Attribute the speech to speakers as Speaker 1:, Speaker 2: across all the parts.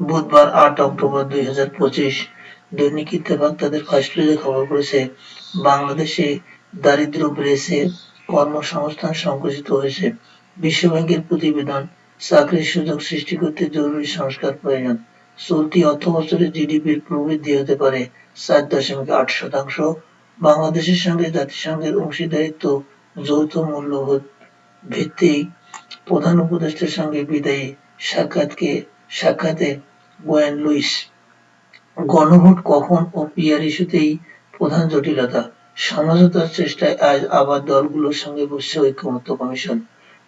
Speaker 1: বুধবার আট অক্টোবর দুই হাজার পঁচিশ দৈনিক ইত্তেফাক তাদের ফার্স্টলেজে খবর করেছে বাংলাদেশে দারিদ্র বেড়েছে, কর্মসংস্থান সংকুচিত হয়েছে, বিশ্বব্যাংকের প্রতিবেদন, চাকরির সুযোগ সৃষ্টি করতে জরুরি সংস্কার প্রয়োজন। চলতি অর্থ বছরে জিডিপির প্রবৃদ্ধি হতে পারে চার দশমিক আট শতাংশ। বাংলাদেশের সঙ্গে জাতিসংঘের অংশীদারিত্ব যৌথ মূল্যবোধ ভিত্তিক প্রধান উপদেষ্টার সঙ্গে বিদায়ী সাক্ষাৎকে সাক্ষাতে গোয়েন লুইস। গণভোট কখন ও পিআর ইস্যুতেই প্রধান জটিলতা। সমঝোতার চেষ্টায় আজ আবার দলগুলোর সঙ্গে বসছে ঐক্যমত্য কমিশন।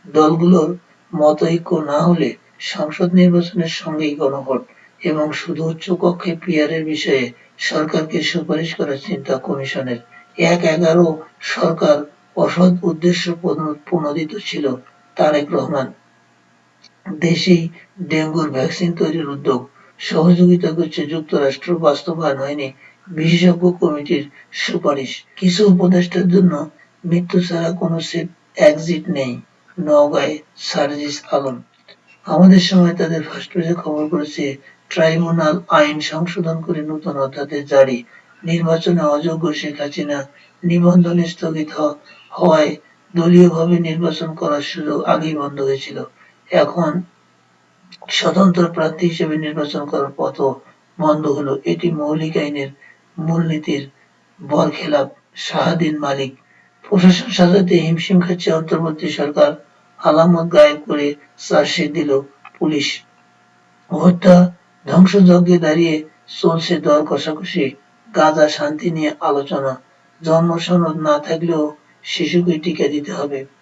Speaker 1: দলগুলোর মত ঐক্য না হলে সংসদ নির্বাচনের সঙ্গেই গণভোট এবং শুধু উচ্চকক্ষে পিআরের বিষয়ে সরকারকে সুপারিশ করার চিন্তা কমিশনের। এক এগারো সরকার অসৎ উদ্দেশ্য প্রণ- প্রণোদিত ছিল তারেক রহমান। দেশেই ডেঙ্গুর ভ্যাকসিন তৈরির উদ্যোগ। সহযোগিতা করছে যুক্তরাষ্ট্র, বাস্তবায়ন হয়নি বিশেষজ্ঞ কমিটির সুপারিশ। কিছু উপদেষ্টার জন্য মৃত্যু ছাড়া কোনো সেফ এক্সিট নেই। নওগাঁয় সার্জিস আলম। আমাদের সময় তাদের ফার্স্ট পেজে খবর করেছে ট্রাইব্যুনাল আইন সংশোধন করে নতুন অধ্যাদেশ জারি। নির্বাচনে অযোগ্য শেখ হাসিনা নিবন্ধন স্থগিত হওয়ায় দলীয়ভাবে নির্বাচন করার সুযোগ আগেই বন্ধ হয়েছিল। এখন স্বতন্ত্র প্রার্থী হিসেবে নির্বাচন করার পথও বন্ধ হলো। এটি মৌলিক আইনের মূলনীতির বরখেলাপ শাহাদিন মালিক, প্রশাসন সাজাতে হিমশিম খাচ্ছে অন্তর্বর্তী সরকার, আলামত গায়েব করে চার্জশিট দিল পুলিশ। হত্যা, ধ্বংসযজ্ঞে দাঁড়িয়ে চলছে দর কষাকষি, গাজা শান্তি নিয়ে আলোচনা। জন্ম সনদ না থাকলেও শিশুকে টিকা দিতে হবে।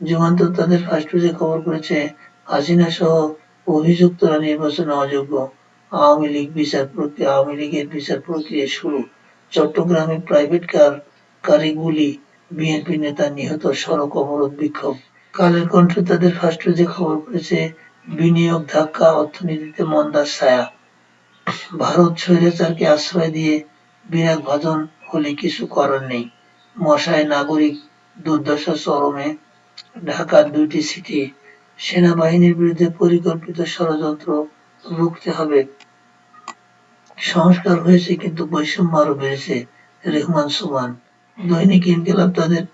Speaker 1: যুগান্তর তাদের ফার্স্ট পেজে খবর করেছে, হাসিনা সহ অভিযুক্তরা নির্বাচনে অযোগ্য। আওয়ামী লীগ বিচার প্রক্রিয়া, আওয়ামী লীগের বিচার প্রক্রিয়া শুরু। চট্টগ্রামে প্রাইভেট কার কারে গুলি, বিএনপি নেতা নিহত, সড়ক অবরোধ বিক্ষোভ। কালের কণ্ঠ তাদের ফার্স্ট পেজে খবর করেছে, বিনিয়োগ ধাক্কা, অর্থনীতিতে মন্দার ছায়া। ভারত স্বৈরাচারকে আশ্রয় দিয়ে বিরাগ ভাজন হলে কিছু করার নেই। মশায় নাগরিক দুর্দশা চরমে ঢাকার দুইটি সিটি সেনাবাহিনীর বিরুদ্ধে পরিকল্পিত ষড়যন্ত্র রুখতে হবে। সংস্কার হয়েছে কিন্তু বৈষম্য আরও বেড়েছে, রেহমান সুমান। দৈনিক ইনকিলাব তাদের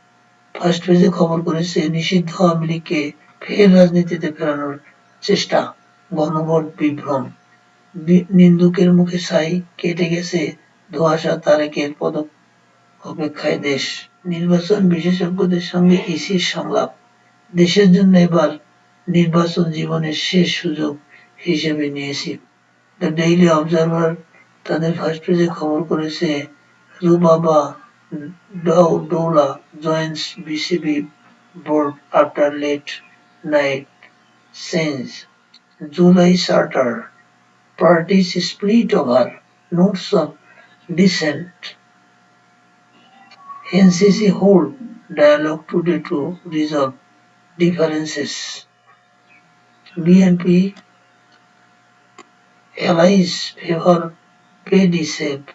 Speaker 1: ফার্স্ট পেজে খবর করেছে, নিষিদ্ধ আওয়ামী লীগকে ফের রাজনীতিতে ফেরানোর চেষ্টা, গণভোট বিভ্রম। নিন্দুকের মুখে ছাই কেটে গেছে ধোয়াশা তারেকের পদক অপেক্ষায় দেশ। নির্বাচন বিশেষজ্ঞদের সঙ্গে ইসির সংলাপ। দেশের জন্য এবার নির্বাচন জীবনের শেষ সুযোগ হিসেবে নিয়েছি দ্য ডেইলি অবজারভার তাদের ফার্স্ট পেজে খবর করেছে Rubaba Dowla joins BCB board after late night change July charter, parties split over, notes of dissent. NCC hold dialogue today to resolve differences. BNP allies favor PDSAP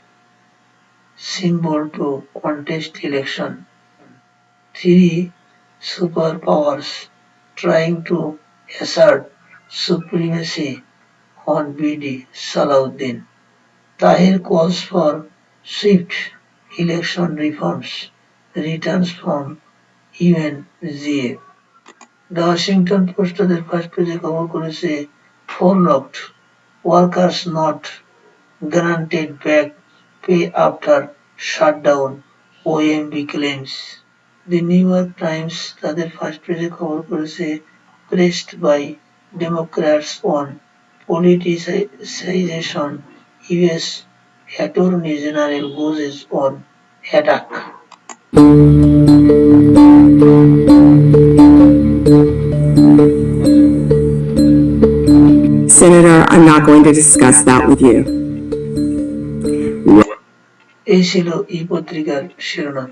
Speaker 1: symbol to contest election. Three superpowers trying to assert supremacy on BD Salahuddin. Tahir calls for swift election reforms, returns from UNGA. Washington Post তাদের first পেজে খবর করেছে furloughed workers not granted back pay after shutdown OMB claims the New York Times তাদের first পেজে খবর করেছে pressed by Democrats on politicization US Attorney General goes on attack.
Speaker 2: Senator, I'm not going to discuss that with you.
Speaker 1: এই ছিল এই পত্রিকার শিরোনাম